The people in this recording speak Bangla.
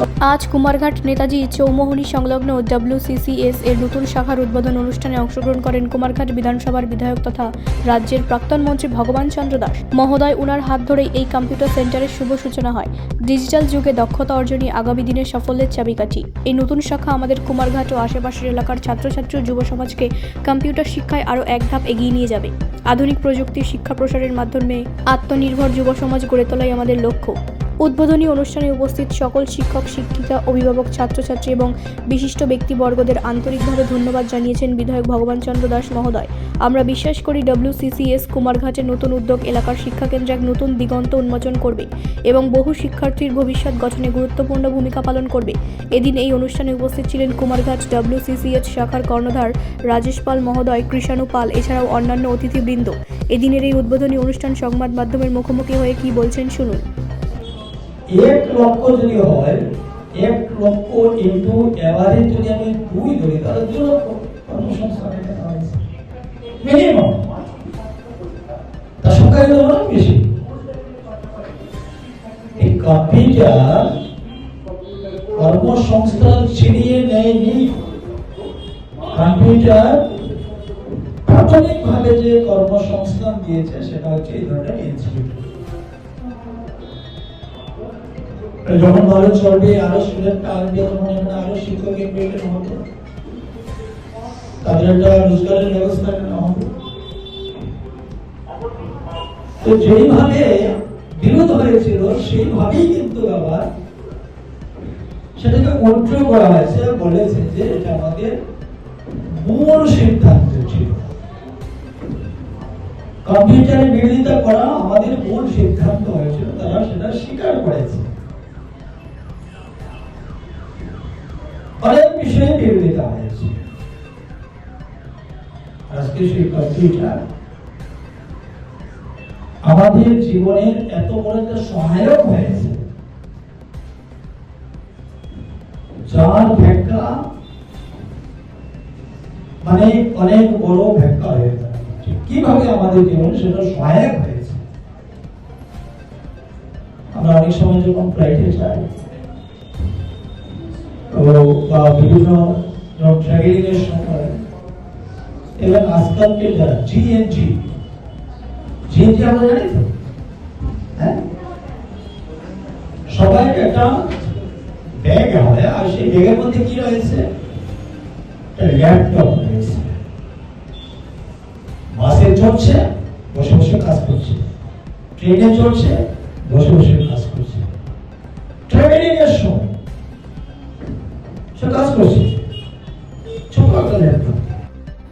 আজ কুমারঘাট নেতাজি চৌমোহনী সংলগ্ন ডব্লিউসিসিএস এর নতুন শাখার উদ্বোধন অনুষ্ঠানে অংশগ্রহণ করেন কুমারঘাট বিধানসভার বিধায়ক তথা রাজ্যের প্রাক্তন মন্ত্রী ভগবান চন্দ্র দাস। মহোদয় উনার হাত ধরেই এই কম্পিউটার সেন্টারের শুভ সূচনা হয়। ডিজিটাল যুগে দক্ষতা অর্জনই আগামী দিনের সাফল্যের চাবিকাঠি। এই নতুন শাখা আমাদের কুমারঘাট ও আশেপাশের এলাকার ছাত্রছাত্রী যুব সমাজকে কম্পিউটার শিক্ষায় আরও এক ধাপ এগিয়ে নিয়ে যাবে। আধুনিক প্রযুক্তির শিক্ষা প্রসারের মাধ্যমে আত্মনির্ভর যুব সমাজ গড়ে তোলাই আমাদের লক্ষ্য। উদ্বোধনী অনুষ্ঠানে উপস্থিত সকল শিক্ষক, শিক্ষিকা, অভিভাবক, ছাত্রছাত্রী এবং বিশিষ্ট ব্যক্তিবর্গদের আন্তরিকভাবে ধন্যবাদ জানিয়েছেন বিধায়ক ভগবান চন্দ্র দাস মহোদয়। আমরা বিশ্বাস করি ডব্লিউসিসিএস কুমারঘাটের নতুন উদ্যোগ এলাকার শিক্ষাকেন্দ্রে এক নতুন দিগন্ত উন্মোচন করবে এবং বহু শিক্ষার্থীর ভবিষ্যৎ গঠনে গুরুত্বপূর্ণ ভূমিকা পালন করবে। এদিন এই অনুষ্ঠানে উপস্থিত ছিলেন কুমারঘাট ডব্লিউসিসিএস শাখার কর্ণধার রাজেশ পাল মহোদয়, কৃষাণু পাল, এছাড়াও অন্যান্য অতিথিবৃন্দ। এদিনের এই উদ্বোধনী অনুষ্ঠান সংবাদ মাধ্যমের মুখোমুখি হয়ে কি বলছেন শুনুন। এক লক্ষ যদি হয়, এক লক্ষ ইন্টু এভারেজ যদি আমি দুই ধরি, তাহলে দু লক্ষ মিনিমাম তার সংখ্যা কিন্তু অনেক বেশি। এই কম্পিউটার কর্মসংস্থান ছিনিয়ে নেয়নি। কম্পিউটার প্রাথমিকভাবে যে কর্মসংস্থান দিয়েছে, সেটা হচ্ছে এই ধরনের ইনস্টিটিউট যখন ভালো চলবে, আরও তখন আরও তাদের একটা রোজগারের ব্যবস্থা হবে। তো যেইভাবে হয়েছিল, সেইভাবেই কিন্তু আবার সেটাকে উল্টো করা হয়েছে বলেছে যে এটা আমাদের মূল সিদ্ধান্ত ছিল। কম্পিউটারের বিরোধিতা করা আমাদের মূল সিদ্ধান্ত হয়েছিল, তারা সেটা স্বীকার করেছে। অনেক বিষয়ে বিরোধিতা হয়েছে। আজকে সেই কম্পিউটার আমাদের জীবনের এত বড় একটা সহায়ক হয়েছে। যার ব্যাখ্যা মানে অনেক বড় ব্যাখ্যা হয়ে দাঁড়ায়। কীভাবে আমাদের জীবনে সেটা সহায়ক হয়েছে? আমরা অনেক সময় যখন ফ্লাইটে যাই বা বিভিন্ন এর সময় এবং আজকালকে যারা জিএনজি জিএনজি আমরা জানি তো? হ্যাঁ? সবাই একটা ব্যাগ হয়, আর সেই ব্যাগের মধ্যে কি রয়েছে? ল্যাপটপ রয়েছে। বাসে চড়ছে, বসে বসে কাজ করছে। ট্রেনে চড়ছে, বসে বসে